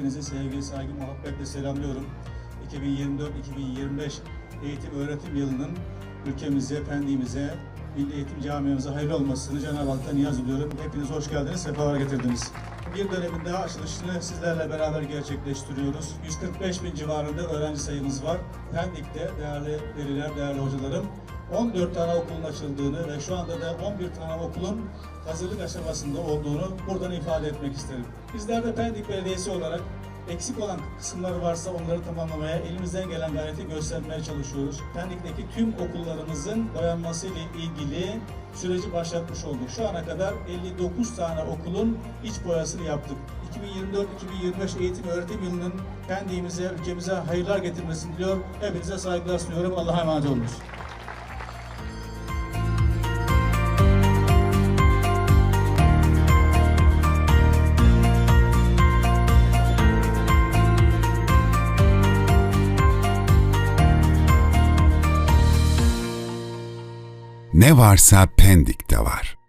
Hepinizi sevgi, saygı, muhabbetle selamlıyorum. 2024-2025 eğitim öğretim yılının ülkemize, pendimize, Milli Eğitim Camii'mize hayırlı olmasını Cenab-ı Hak'tan niyaz ediyorum. Hepiniz hoş geldiniz, sefalar getirdiniz. Bir dönemin daha açılışını sizlerle beraber gerçekleştiriyoruz. 145 bin civarında öğrenci sayımız var. Pendik'te değerli veliler, değerli hocalarım, 14 tane okulun açıldığını ve şu anda da 11 tane okulun hazırlık aşamasında olduğunu buradan ifade etmek isterim. Bizler de Pendik Belediyesi olarak eksik olan kısımları varsa onları tamamlamaya elimizden gelen gayreti göstermeye çalışıyoruz. Pendik'teki tüm okullarımızın boyanması ile ilgili süreci başlatmış olduk. Şu ana kadar 59 tane okulun iç boyasını yaptık. 2024-2025 eğitim öğretim yılının Pendik'imize, ülkemize hayırlar getirmesini diliyor. Hepinize saygılar sunuyorum. Allah'a emanet olunuz. Ne varsa Pendik'te var.